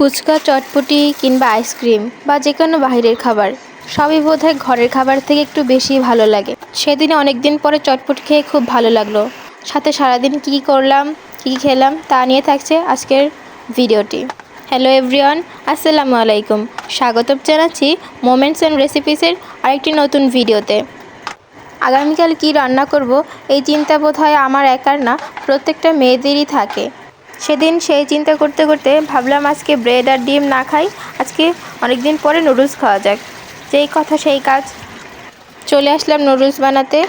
ফুচকা, চটপটি কিংবা আইসক্রিম বা যে কোনো বাইরের খাবার, সবই বোধহয় ঘরের খাবার থেকে একটু বেশি ভালো লাগে। সেদিনে অনেক দিন পরে চটপটি খেয়ে খুব ভালো লাগল। সাথে সারাদিন কী করলাম, কী খেলাম, তা নিয়ে থাকছে আজকের ভিডিওটি। হ্যালো এভরিওয়ান, আসসালামু আলাইকুম। স্বাগতম জানাচ্ছি মোমেন্টস অ্যান্ড রেসিপিসের আরেকটি নতুন ভিডিওতে। আগামীকাল কি রান্না করব, এই চিন্তা বোধ হয় আমার একার না, প্রত্যেকটা মেয়েদেরই থাকে। সেদিন সেই চিন্তা করতে করতে ভাবলাম আজকে ব্রেড আর ডিম না খাই, আজকে অনেক দিন পরে নুডলস খাওয়া যাক। যেই কথা সেই কাজ। চলে আসলাম নুডলস বানাতে।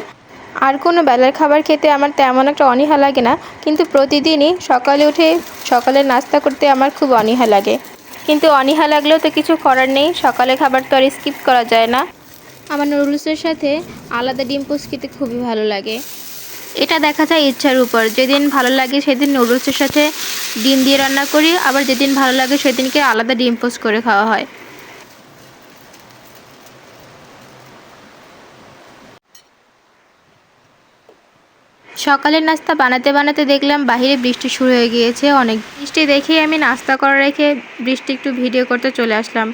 আর কোনো বেলার খাবার খেতে আমার তেমন একটা অনীহা লাগে না, কিন্তু প্রতিদিনই সকালে উঠে সকালের নাস্তা করতে আমার খুব অনীহা লাগে। কিন্তু অনীহা লাগলেও তো কিছু করার নেই সকালে খাবার তো আর স্কিপ করা যায় না। আমার নুডলসের সাথে আলাদা ডিম পোস্ট খেতে খুবই ভালো লাগে। এটা দেখা যায় ইচ্ছার উপর। যেদিন ভালো লাগে সেদিন নুডলসের সাথে ডিম দিয়ে রান্না করি, আবার যেদিন ভালো লাগে সেদিনকে আলাদা ডিম পোস্ট করে খাওয়া হয়। সকালের নাস্তা বানাতে বানাতে দেখলাম বাইরে বৃষ্টি শুরু হয়ে গিয়েছে অনেক। বৃষ্টি দেখেই আমি নাস্তা করা রেখে বৃষ্টি একটু ভিডিও করতে চলে আসলাম।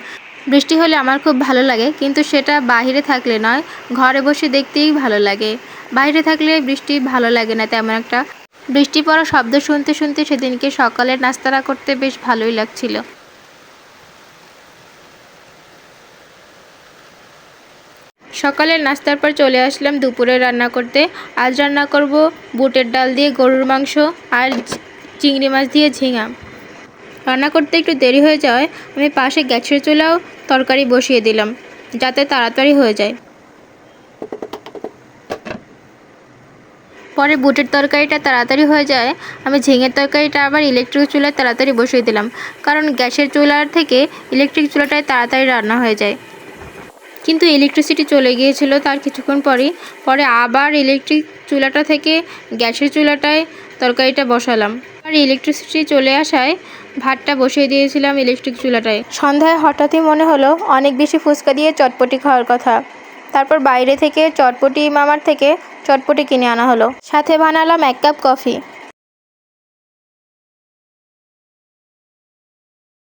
বৃষ্টি হলে আমার খুব ভালো লাগে, কিন্তু সেটা বাইরে থাকলে নয়, ঘরে বসে দেখতেই ভালো লাগে। বাইরে থাকলে বৃষ্টি ভালো লাগে না তেমন একটা। বৃষ্টি পড়া শব্দ শুনতে শুনতে সেদিনকে সকালের নাস্তাটা করতে বেশ ভালোই লাগছিল। সকালের নাস্তার পর চলে আসলাম দুপুরে রান্না করতে। আজ রান্না করব বুটের ডাল দিয়ে গরুর মাংস আর চিংড়ি মাছ দিয়ে ঝিঙা। রান্না করতে একটু দেরি হয়ে যাওয়ায় আমি পাশে গ্যাসের চুলাও তরকারি বসিয়ে দিলাম, যাতে তাড়াতাড়ি হয়ে যায়। পরে বুটের তরকারিটা তাড়াতাড়ি হয়ে যায়, আমি ঝিঙের তরকারিটা আবার ইলেকট্রিক চুলায় তাড়াতাড়ি বসিয়ে দিলাম, কারণ গ্যাসের চুলার থেকে ইলেকট্রিক চুলাটায় তাড়াতাড়ি রান্না হয়ে যায়। কিন্তু ইলেকট্রিসিটি চলে গিয়েছিল তার কিছুক্ষণ পরেই, পরে আবার ইলেকট্রিক চুলাটা থেকে গ্যাসের চুলাটায় তরকারিটা বসালাম। আর ইলেকট্রিসিটি চলে আসায় ভাতটা বসিয়ে দিয়েছিলাম ইলেকট্রিক চুলাটায়। সন্ধ্যায় হঠাৎই মনে হলো অনেক বেশি ফুচকা দিয়ে চটপটি খাওয়ার কথা। তারপর বাইরে থেকে চটপটি মামার থেকে চটপটি কিনে আনা হলো। সাথে বানালাম এক কাপ কফি